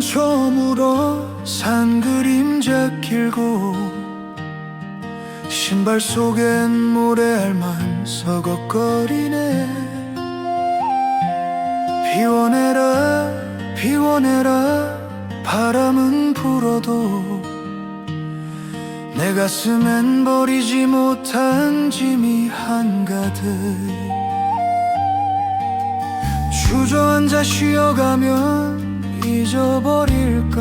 저산 그림자 길고 신발 속엔 모래알만 서걱거리네. 비워내라 비워내라 바람은 불어도 내 가슴엔 버리지 못한 짐이 한가득. 주저앉아 쉬어가면 잊어버릴까?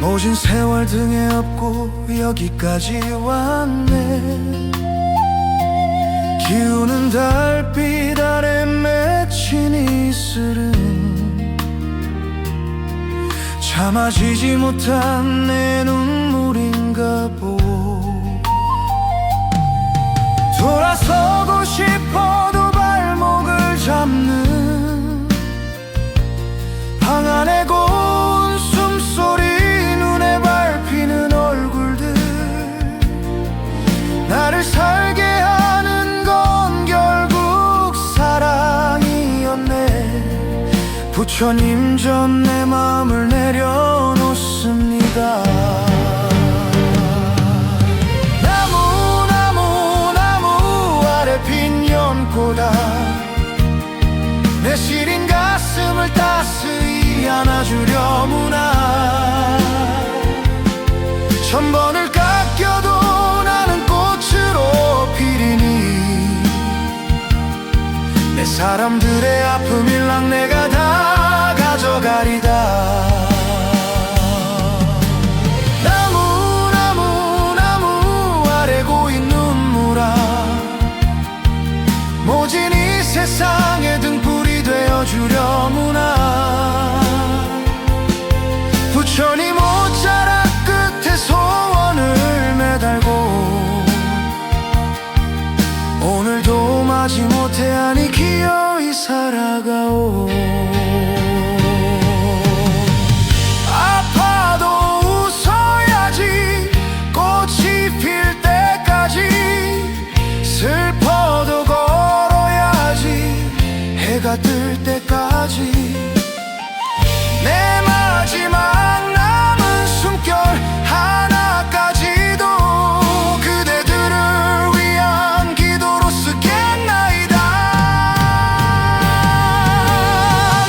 모진 세월 등에 업고 여기까지 왔네. 기우는 달빛 아래 맺힌 이슬은 참아지지 못한 내 눈 부처님 전 내 마음을 내려놓습니다. 나무 나무 나무 아래 핀 연꽃아 내 시린 가슴을 따스히 안아주려무나. 천 번을 깎여도 나는 꽃으로 피리니. 내 사람들의 아픔 일랑 내가 다 가져가리다. 나무 나무 나무 아래 고인 눈물아 모진 이 세상의 등불이 되어주려무나. 부처님 옷자락 끝에 소원을 매달고 오늘도 마지못해 아니 기어이 살아가오 해가 뜰 때까지 내 마지막 남은 숨결 하나까지도 그대들을 위한 기도로 쓰겠나이다.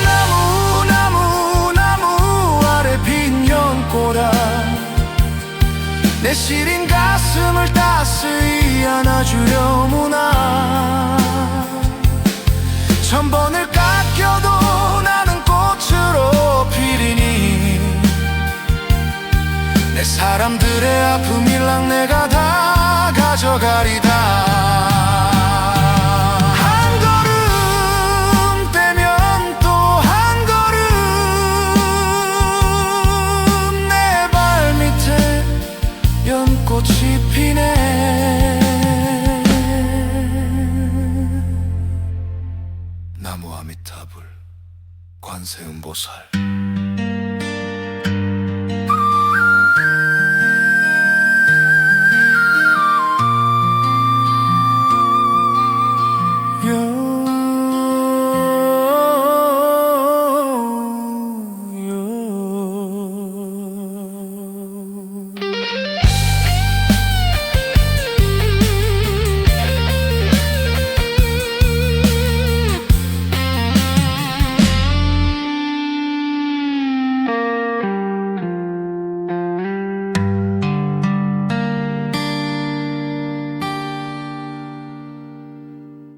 나무 나무 나무 아래 핀 연꽃아. 내 시린 가슴을 따스히 안아주려 사람들의 아픔 일랑 내가 다 가져가리다. 한 걸음 떼면 또 한 걸음 내 발밑에 연꽃이 피네. 나무 아미타불 관세음보살